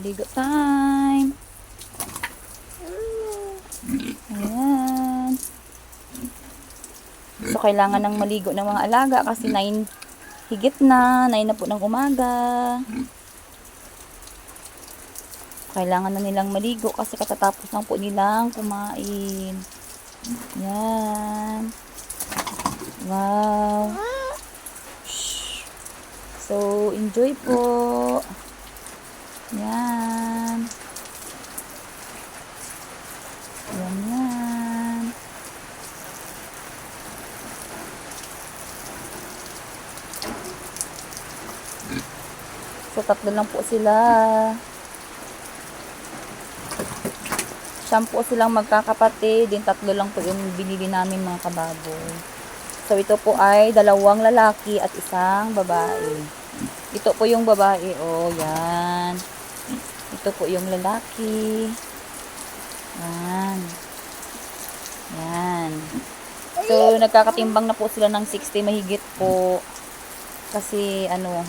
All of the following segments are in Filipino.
Maligo time. Ayan. So, kailangan ng maligo ng mga alaga kasi 9 higit na. 9 na po ng umaga. Kailangan na nilang maligo kasi katatapos lang po nilang kumain. Yan. Wow. So, enjoy po. Yan. So, tatlo lang po sila. Siyam po silang magkakapatid. Din tatlo lang po yung binili namin mga kababoy. So, ito po ay dalawang lalaki at isang babae. Ito po yung babae. Oh, yan. Ito po yung lalaki. Yan. Yan. So, nagkakatimbang na po sila ng 60 mahigit po. Kasi, ano,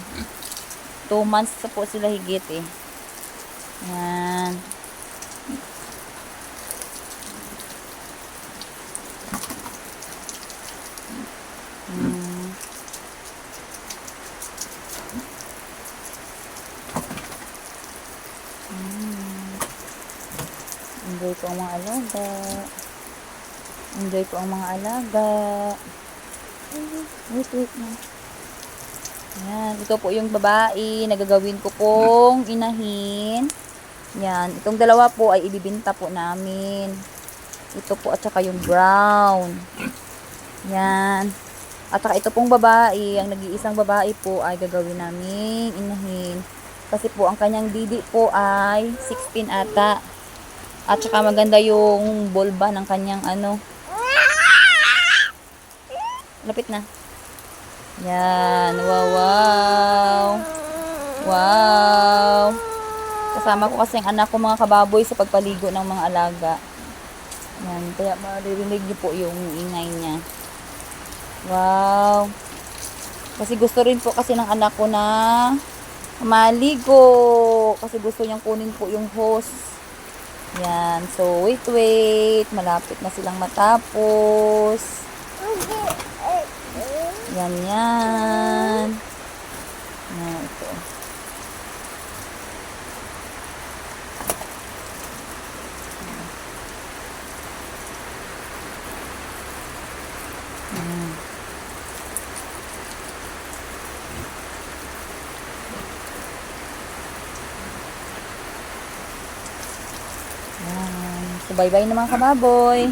2 months na po sila higit eh. Yan. Mm. Mm. Enjoy po ang mga alaga. Enjoy po ang mga alaga. Wait, wait na. Yan. Ito po yung babae. Nagagawin ko pong inahin. Yan. Itong dalawa po ay ibibinta po namin. Ito po at saka yung brown. Yan. At saka ito pong babae, ang nag-iisang babae po ay gagawin namin inahin. Kasi po ang kanyang didi po ay 16 ata. At saka maganda yung bulba ng kanyang ano. Lapit na. Yan. Wow, wow. Wow. Kasama ko kasi ang anak ko mga kababoy sa pagpaligo ng mga alaga. Yan. Kaya maririnig niyo po yung ingay niya. Wow. Kasi gusto rin po kasi ng anak ko na maligo. Kasi gusto niyang kunin po yung hose. Yan. So, wait, wait. Malapit na silang matapos. Yan, yan. Yan, ito. Yan. Yan. So, bye-bye na mga kababoy.